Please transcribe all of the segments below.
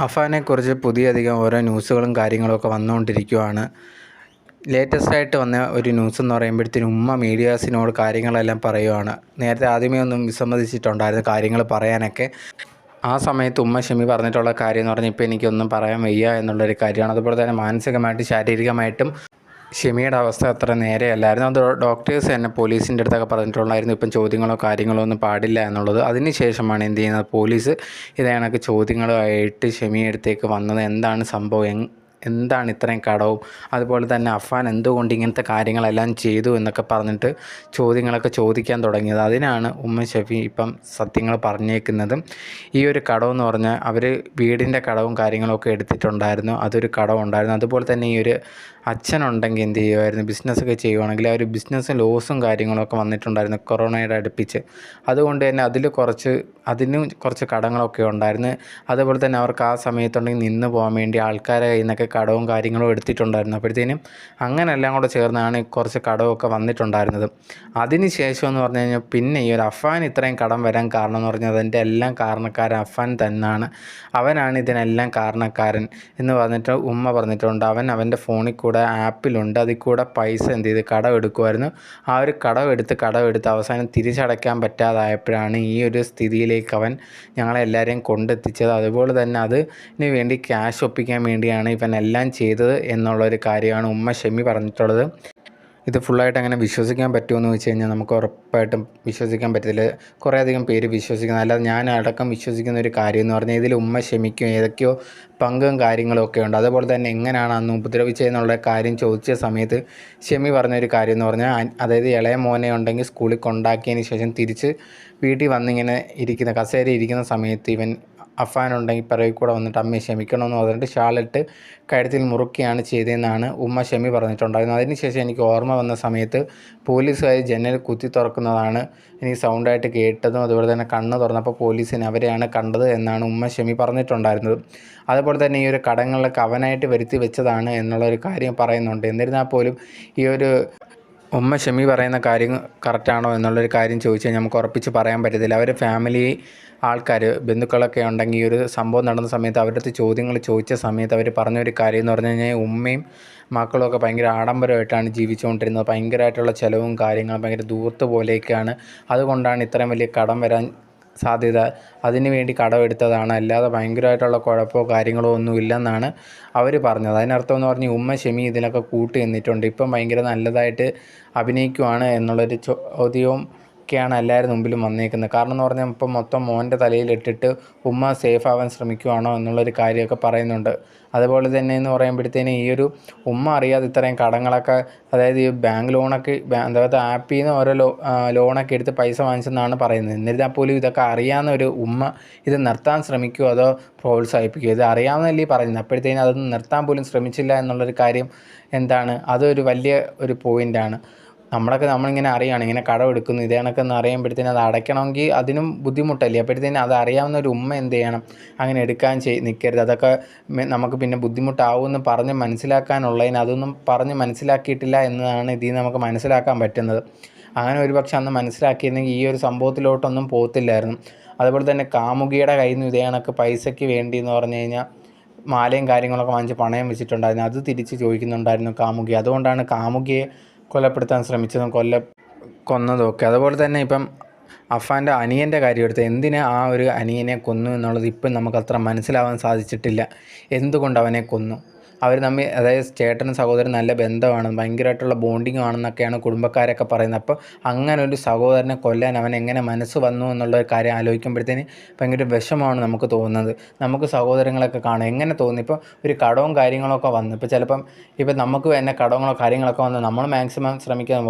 അഫാനെക്കുറിച്ച് പുതിയധികം ഓരോ ന്യൂസുകളും കാര്യങ്ങളൊക്കെ വന്നുകൊണ്ടിരിക്കുവാണ്. ലേറ്റസ്റ്റ് ആയിട്ട് വന്ന ഒരു ന്യൂസ് എന്ന് പറയുമ്പോഴത്തേനും ഉമ്മ മീഡിയാസിനോട് കാര്യങ്ങളെല്ലാം പറയുവാണ്. നേരത്തെ ആദ്യമേ ഒന്നും വിസമ്മതിച്ചിട്ടുണ്ടായിരുന്നു കാര്യങ്ങൾ പറയാനൊക്കെ. ആ സമയത്ത് ഉമ്മ ഷമി പറഞ്ഞിട്ടുള്ള കാര്യം എന്ന് പറഞ്ഞാൽ ഇപ്പോൾ എനിക്കൊന്നും പറയാൻ വയ്യ എന്നുള്ളൊരു കാര്യമാണ്. അതുപോലെ തന്നെ മാനസികമായിട്ടും ശാരീരികമായിട്ടും ഷമിയുടെ അവസ്ഥ അത്ര നേരെയല്ലായിരുന്നു. അത് ഡോക്ടേഴ്സ് തന്നെ പോലീസിന്റെ അടുത്തൊക്കെ പറഞ്ഞിട്ടുണ്ടായിരുന്നു ഇപ്പം ചോദ്യങ്ങളോ കാര്യങ്ങളോ ഒന്നും പാടില്ല എന്നുള്ളത്. അതിന് ശേഷമാണ് എന്ത് ചെയ്യുന്നത്? പോലീസ് ഇത് കണക്ക് ചോദ്യങ്ങളുമായിട്ട് ഷെമിയുടെ അടുത്തേക്ക് വന്നത്. എന്താണ് സംഭവം? എന്താണ് ഇത്രയും കടവും? അതുപോലെ തന്നെ അഫാൻ എന്തുകൊണ്ട് ഇങ്ങനത്തെ കാര്യങ്ങളെല്ലാം ചെയ്തു എന്നൊക്കെ പറഞ്ഞിട്ട് ചോദ്യങ്ങളൊക്കെ ചോദിക്കാൻ തുടങ്ങിയത്. അതിനാണ് ഉമ്മ ഷഫി ഇപ്പം സത്യങ്ങൾ പറഞ്ഞേക്കുന്നതും. ഈ ഒരു കടമെന്ന് പറഞ്ഞാൽ അവർ വീടിന്റെ കടവും കാര്യങ്ങളൊക്കെ എടുത്തിട്ടുണ്ടായിരുന്നു. അതൊരു കടമുണ്ടായിരുന്നു അതുപോലെ തന്നെ ഈ ഒരു അച്ഛനുണ്ടെങ്കിൽ എന്ത് ചെയ്യുമായിരുന്നു ബിസിനസ്സൊക്കെ ചെയ്യുവാണെങ്കിൽ ആ ഒരു ബിസിനസ് ലോസും കാര്യങ്ങളൊക്കെ വന്നിട്ടുണ്ടായിരുന്നു കൊറോണയുടെ അടുപ്പിച്ച്. അതുകൊണ്ട് തന്നെ അതിൽ കുറച്ച് അതിനും കുറച്ച് കടങ്ങളൊക്കെ ഉണ്ടായിരുന്നു. അതുപോലെ തന്നെ അവർക്ക് ആ സമയത്തുണ്ടെങ്കിൽ നിന്ന് പോകാൻ വേണ്ടി ആൾക്കാരെ കയ്യിൽ നിന്നൊക്കെ കടവും കാര്യങ്ങളും എടുത്തിട്ടുണ്ടായിരുന്നു. അപ്പോഴത്തേനും അങ്ങനെ എല്ലാം കൂടെ ചേർന്നാണ് കുറച്ച് കടവൊക്കെ വന്നിട്ടുണ്ടായിരുന്നത്. അതിന് ശേഷം എന്ന് പറഞ്ഞു കഴിഞ്ഞാൽ പിന്നെ ഈ ഒരു അഫാൻ ഇത്രയും കടം വരാൻ കാരണം എന്ന് പറഞ്ഞാൽ അതിന്റെ എല്ലാം കാരണക്കാരൻ അഫാൻ തന്നെയാണ് അവനാണ് ഇതിനെല്ലാം കാരണക്കാരൻ എന്ന് പറഞ്ഞിട്ട് ഉമ്മ പറഞ്ഞിട്ടുണ്ട്. അവൻ അവന്റെ ഫോണിൽ കൂടെ ആപ്പിലുണ്ട്. അതിൽ കൂടെ പൈസ എന്ത് ചെയ്ത് കടം എടുക്കുമായിരുന്നു ആ ഒരു കടം എടുത്ത് കടം എടുത്ത് അവസാനം തിരിച്ചടയ്ക്കാൻ പറ്റാതായപ്പോഴാണ് ഈ ഒരു സ്ഥിതിയിലേക്ക് അവൻ ഞങ്ങളെല്ലാവരെയും കൊണ്ടെത്തിച്ചത്. അതുപോലെ തന്നെ അതിന് വേണ്ടി ക്യാഷ് ഒപ്പിക്കാൻ വേണ്ടിയാണ് ഇവൻ എല്ലാം ചെയ്തത് എന്നുള്ളൊരു കാര്യമാണ് ഉമ്മ ഷെമി പറഞ്ഞിട്ടുള്ളത്. ഇത് ഫുള്ളായിട്ട് അങ്ങനെ വിശ്വസിക്കാൻ പറ്റുമെന്ന് വെച്ച് കഴിഞ്ഞാൽ നമുക്ക് ഉറപ്പായിട്ടും വിശ്വസിക്കാൻ പറ്റത്തില്ല. കുറേയധികം പേര് വിശ്വസിക്കുന്നത് അല്ലാതെ ഞാൻ അടക്കം വിശ്വസിക്കുന്ന ഒരു കാര്യം എന്ന് പറഞ്ഞാൽ ഇതിൽ ഉമ്മ ക്ഷമിക്കും ഏതൊക്കെയോ പങ്കും കാര്യങ്ങളും ഒക്കെ ഉണ്ട്. അതുപോലെ തന്നെ എങ്ങനെയാണ് അന്ന് ഉപദ്രവിച്ചതെന്നുള്ള കാര്യം ചോദിച്ച സമയത്ത് ഷെമി പറഞ്ഞൊരു കാര്യം എന്ന് പറഞ്ഞാൽ അതായത് ഇളയ മോനെ ഉണ്ടെങ്കിൽ സ്കൂളിൽ കൊണ്ടാക്കിയതിന് ശേഷം തിരിച്ച് വീട്ടിൽ വന്നിങ്ങനെ ഇരിക്കുന്ന കസേര ഇരിക്കുന്ന സമയത്ത് ഇവൻ അഫാനുണ്ടെങ്കിൽ പിറകിൽ കൂടെ വന്നിട്ട് അമ്മയെ ക്ഷമിക്കണമെന്ന് പറഞ്ഞിട്ട് ഷാളിട്ട് കഴുത്തിൽ മുറുക്കിയാണ് ചെയ്തതെന്നാണ് ഉമ്മ ഷമി പറഞ്ഞിട്ടുണ്ടായിരുന്നത്. അതിനുശേഷം എനിക്ക് ഓർമ്മ വന്ന സമയത്ത് പോലീസുകാർ ജനൽ കുത്തി തുറക്കുന്നതാണ് എനിക്ക് സൗണ്ടായിട്ട് കേട്ടതും അതുപോലെ തന്നെ കണ്ണ് തുറന്നപ്പോൾ പോലീസിന് അവരെയാണ് കണ്ടത് എന്നാണ് ഉമ്മ ഷമി പറഞ്ഞിട്ടുണ്ടായിരുന്നത്. അതുപോലെ തന്നെ ഈ ഒരു കടങ്ങളിലൊക്കെ അവനായിട്ട് വരുത്തി വെച്ചതാണ് എന്നുള്ളൊരു കാര്യം പറയുന്നുണ്ട്. എന്നിരുന്നാൽ പോലും ഈ ഒരു ഉമ്മ ഷമി പറയുന്ന കാര്യം കറക്റ്റാണോ എന്നുള്ളൊരു കാര്യം ചോദിച്ചാൽ നമുക്ക് ഉറപ്പിച്ച് പറയാൻ പറ്റത്തില്ല. അവർ ഫാമിലി ആൾക്കാർ ബന്ധുക്കളൊക്കെ ഉണ്ടെങ്കിൽ ഈ ഒരു സംഭവം നടന്ന സമയത്ത് അവരുടെ അടുത്ത് ചോദ്യങ്ങൾ ചോദിച്ച സമയത്ത് അവർ പറഞ്ഞൊരു കാര്യം എന്ന് പറഞ്ഞു കഴിഞ്ഞാൽ ഉമ്മയും മക്കളും ഒക്കെ ഭയങ്കര ആഡംബരമായിട്ടാണ് ജീവിച്ചുകൊണ്ടിരുന്നത്. ഭയങ്കരമായിട്ടുള്ള ചിലവും കാര്യങ്ങളും ഭയങ്കര ദൂർത്ത് പോലെയൊക്കെയാണ്. അതുകൊണ്ടാണ് ഇത്രയും വലിയ കടം വരാൻ സാധ്യത. അതിന് വേണ്ടി കടമെടുത്തതാണ്. അല്ലാതെ ഭയങ്കരമായിട്ടുള്ള കുഴപ്പമോ കാര്യങ്ങളോ ഒന്നും ഇല്ലെന്നാണ് അവർ പറഞ്ഞത്. അതിനർത്ഥം എന്ന് പറഞ്ഞ് ഉമ്മ ഷെമി ഇതിനൊക്കെ കൂട്ട് നിന്നിട്ടുണ്ട് ഇപ്പം ഭയങ്കര നല്ലതായിട്ട് അഭിനയിക്കുവാണ് എന്നുള്ളൊരു ചോദ്യവും ഒക്കെയാണ് എല്ലാവരും മുമ്പിലും വന്നേക്കുന്നത്. കാരണം എന്ന് പറഞ്ഞാൽ ഇപ്പം മൊത്തം മോന്റെ തലയിലിട്ടിട്ട് ഉമ്മ സേഫ് ആവാൻ ശ്രമിക്കുവാണോ എന്നുള്ളൊരു കാര്യമൊക്കെ പറയുന്നുണ്ട്. അതുപോലെ തന്നെ എന്ന് പറയുമ്പോഴത്തേന് ഈ ഒരു ഉമ്മ അറിയാതെ ഇത്രയും കടങ്ങളൊക്കെ അതായത് ഈ ബാങ്ക് ലോണൊക്കെ അതായത് ആപ്പിൽ നിന്ന് ഓരോ ലോ ലോണൊക്കെ എടുത്ത് പൈസ വാങ്ങിച്ചെന്നാണ് പറയുന്നത്. എന്നിരുന്നാൽ പോലും ഇതൊക്കെ അറിയാവുന്ന ഒരു ഉമ്മ ഇത് നിർത്താൻ ശ്രമിക്കുമോ അതോ പ്രോത്സാഹിപ്പിക്കുമോ ഇത് അറിയാവുന്നതല്ലേ പറയുന്നത്. അപ്പോഴത്തേനും അതൊന്നും നിർത്താൻ പോലും ശ്രമിച്ചില്ല എന്നുള്ളൊരു കാര്യം എന്താണ്? അതൊരു വലിയ ഒരു പോയിന്റാണ് നമ്മളൊക്കെ നമ്മളിങ്ങനെ അറിയാണ് ഇങ്ങനെ കടം എടുക്കുന്നു ഇതേ കണക്കെന്ന് അറിയുമ്പോഴത്തേനും അത് അടയ്ക്കണമെങ്കിൽ അതിനും ബുദ്ധിമുട്ടല്ലേ? അപ്പോഴത്തേനും അത് അറിയാവുന്ന ഒരു ഉമ്മ എന്ത് ചെയ്യണം? അങ്ങനെ എടുക്കാൻ ചെയ് നിൽക്കരുത് അതൊക്കെ നമുക്ക് പിന്നെ ബുദ്ധിമുട്ടാവുമെന്ന് പറഞ്ഞ് മനസ്സിലാക്കാനുള്ളതിന് അതൊന്നും പറഞ്ഞ് മനസ്സിലാക്കിയിട്ടില്ല എന്നതാണ് ഇതിൽ നിന്ന് നമുക്ക് മനസ്സിലാക്കാൻ പറ്റുന്നത്. അങ്ങനെ ഒരു പക്ഷെ അന്ന് മനസ്സിലാക്കിയിരുന്നെങ്കിൽ ഈ ഒരു സംഭവത്തിലോട്ടൊന്നും പോകത്തില്ലായിരുന്നു. അതുപോലെ തന്നെ കാമുകിയുടെ കയ്യിൽ നിന്ന് ഇതേ കണക്ക് പൈസയ്ക്ക് വേണ്ടി എന്ന് പറഞ്ഞു കഴിഞ്ഞാൽ മാലയും കാര്യങ്ങളൊക്കെ വാങ്ങിച്ച് പണയം വെച്ചിട്ടുണ്ടായിരുന്നു. അത് തിരിച്ച് ചോദിക്കുന്നുണ്ടായിരുന്നു കാമുകി. അതുകൊണ്ടാണ് കാമുകിയെ കൊലപ്പെടുത്താൻ ശ്രമിച്ചതും കൊല്ല കൊന്നതും ഒക്കെ. അതുപോലെ തന്നെ ഇപ്പം അഫാന്റെ അനിയന്റെ കാര്യം എടുത്ത് എന്തിനെ ആ ഒരു അനിയനെ കൊന്നു എന്നുള്ളത് ഇപ്പം നമുക്ക് അത്ര മനസ്സിലാവാൻ സാധിച്ചിട്ടില്ല. എന്തുകൊണ്ട് അവനെ കൊന്നു? അവർ തമ്മിൽ അതായത് ചേട്ടനും സഹോദരൻ നല്ല ബന്ധമാണ് ഭയങ്കരമായിട്ടുള്ള ബോണ്ടിങ് ആണെന്നൊക്കെയാണ് കുടുംബക്കാരൊക്കെ പറയുന്നത്. അപ്പോൾ അങ്ങനെ ഒരു സഹോദരനെ കൊല്ലാൻ അവൻ എങ്ങനെ മനസ്സ് വന്നു എന്നുള്ള ഒരു കാര്യം ആലോചിക്കുമ്പോഴത്തേന് ഭയങ്കര വിഷമമാണ് നമുക്ക് തോന്നുന്നത്. നമുക്ക് സഹോദരങ്ങളൊക്കെ കാണും. എങ്ങനെ തോന്നി ഇപ്പോൾ ഒരു കടവും കാര്യങ്ങളൊക്കെ വന്നു. ഇപ്പോൾ ചിലപ്പം ഇപ്പോൾ നമുക്ക് തന്നെ കടങ്ങളോ കാര്യങ്ങളൊക്കെ വന്ന്. നമ്മൾ മാക്സിമം ശ്രമിക്കാൻ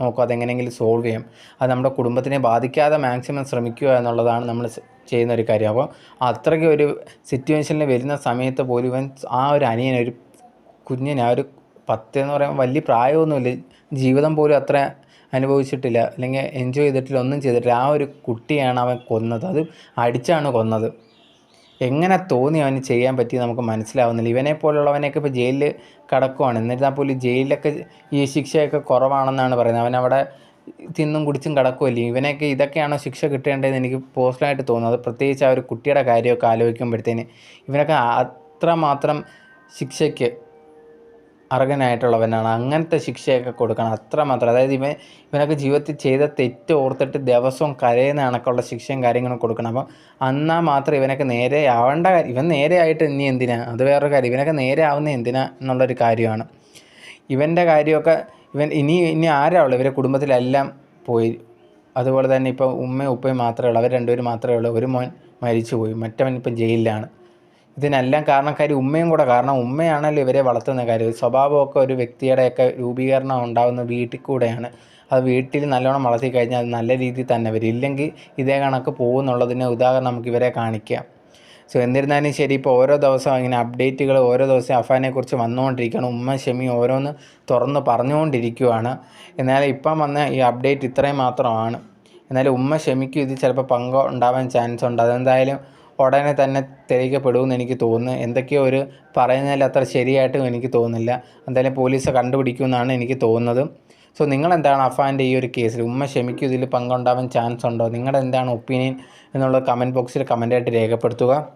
നോ- നോക്കും അതെങ്ങനെയെങ്കിലും സോൾവ് ചെയ്യാം. അത് നമ്മുടെ കുടുംബത്തിനെ ബാധിക്കാതെ മാക്സിമം ശ്രമിക്കുക എന്നുള്ളതാണ് നമ്മൾ ചെയ്യുന്ന ഒരു കാര്യം. അപ്പോൾ അത്രയ്ക്ക് ഒരു സിറ്റുവേഷനിൽ വരുന്ന സമയത്ത് പോലും ഇവൻ ആ ഒരു അനിയൻ ഒരു കുഞ്ഞിനെ ആ ഒരു പത്ത് എന്ന് പറയുമ്പോൾ വലിയ പ്രായമൊന്നുമില്ല. ജീവിതം പോലും അത്ര അനുഭവിച്ചിട്ടില്ല. അല്ലെങ്കിൽ എൻജോയ് ചെയ്തിട്ടില്ല ഒന്നും ചെയ്തിട്ടില്ല. ആ ഒരു കുട്ടിയാണ് അവൻ കൊന്നത്. അത് അടിച്ചാണ് കൊന്നത്. എങ്ങനെ തോന്നി അവന് ചെയ്യാൻ പറ്റി നമുക്ക് മനസ്സിലാവുന്നില്ല. ഇവനെ പോലുള്ളവനെയൊക്കെ ഇപ്പോൾ ജയിലിൽ കിടക്കുവാണ്. എന്നിരുന്നാൽ പോലും ജയിലിലൊക്കെ ഈ ശിക്ഷയൊക്കെ കുറവാണെന്നാണ് പറയുന്നത്. അവനവിടെ തിന്നും കുടിച്ചും കിടക്കുമല്ലേ ഇവനൊക്കെ ഇതൊക്കെയാണോ ശിക്ഷ കിട്ടേണ്ടതെന്ന് എനിക്ക് പേഴ്സണലായിട്ട് തോന്നുന്നത് പ്രത്യേകിച്ച് ആ ഒരു കുട്ടിയുടെ കാര്യമൊക്കെ ആലോചിക്കുമ്പോഴത്തേന് ഇവനൊക്കെ അത്രമാത്രം ശിക്ഷയ്ക്ക് അർഹനായിട്ടുള്ളവനാണ്. അങ്ങനത്തെ ശിക്ഷയൊക്കെ കൊടുക്കണം. അത്രമാത്രം. അതായത് ഇവൻ ഇവനൊക്കെ ജീവിതത്തിൽ ചെയ്ത തെറ്റ് ഓർത്തിട്ട് ദിവസവും കരയുന്ന കണക്കുള്ള ശിക്ഷയും കാര്യങ്ങളും കൊടുക്കണം. അപ്പം എന്നാൽ മാത്രം ഇവനൊക്കെ നേരെ ആവേണ്ട ഇവൻ നേരെ ആയിട്ട് ഇനി എന്തിനാ? അത് വേറൊരു കാര്യം. ഇവനൊക്കെ നേരെ ആവുന്ന എന്തിനാ എന്നുള്ളൊരു കാര്യമാണ്. ഇവന്റെ കാര്യമൊക്കെ ഇവൻ ഇനി ഇനി ആരാ ഇവരെ കുടുംബത്തിലെല്ലാം പോയി. അതുപോലെ തന്നെ ഇപ്പോൾ ഉമ്മയും ഉപ്പയും മാത്രമേ ഉള്ളൂ. അവർ രണ്ടുപേരും മാത്രമേ ഉള്ളൂ. ഒരു മോൻ മരിച്ചുപോയി. മറ്റവൻ ഇപ്പം ജയിലിലാണ്. ഇതിനെല്ലാം കാരണക്കാരി ഉമ്മയും കൂടെ. കാരണം ഉമ്മയാണല്ലോ ഇവരെ വളർത്തുന്ന കാര്യം. സ്വഭാവമൊക്കെ ഒരു വ്യക്തിയുടെയൊക്കെ രൂപീകരണം ഉണ്ടാകുന്ന വീട്ടിൽ കൂടെയാണ്. അത് വീട്ടിൽ നല്ലോണം വളർത്തി കഴിഞ്ഞാൽ അത് നല്ല രീതിയിൽ തന്നെ വരും. ഇല്ലെങ്കിൽ ഇതേ കണക്ക് പോകുന്നുള്ളതിന് ഉദാഹരണം നമുക്ക് ഇവരെ കാണിക്കാം. സോ എന്നിരുന്നാലും ശരി ഇപ്പോൾ ഓരോ ദിവസവും ഇങ്ങനെ അപ്ഡേറ്റുകൾ ഓരോ ദിവസവും അഫാനെക്കുറിച്ച് വന്നുകൊണ്ടിരിക്കുകയാണ്. ഉമ്മ ഷെമി ഓരോന്ന് തുറന്ന് പറഞ്ഞുകൊണ്ടിരിക്കുകയാണ്. എന്നാൽ ഇപ്പം വന്ന ഈ അപ്ഡേറ്റ് ഇത്രയും മാത്രമാണ്. എന്നാലും ഉമ്മ ഷെമിക്കും ഇത് ചിലപ്പോൾ പങ്ക് ഉണ്ടാവാൻ ചാൻസ് ഉണ്ട്. അതെന്തായാലും ഉടനെ തന്നെ തെളിയിക്കപ്പെടുമെന്ന് എനിക്ക് തോന്നുന്നു. എന്തൊക്കെയോ ഒരു പറയുന്നതിൽ അത്ര ശരിയായിട്ടും എനിക്ക് തോന്നുന്നില്ല. എന്തായാലും പോലീസ് കണ്ടുപിടിക്കുമെന്നാണ് എനിക്ക് തോന്നുന്നത്. സോ നിങ്ങളെന്താണ് അഫാന്റെ ഈ ഒരു കേസിൽ? ഉമ്മ ക്ഷമിക്കും ഇതിൽ പങ്കുണ്ടാവാൻ ചാൻസ് ഉണ്ടോ? നിങ്ങളുടെ എന്താണ് ഒപ്പീനിയൻ എന്നുള്ളത് കമന്റ് ബോക്സിൽ കമന്റായിട്ട് രേഖപ്പെടുത്തുക.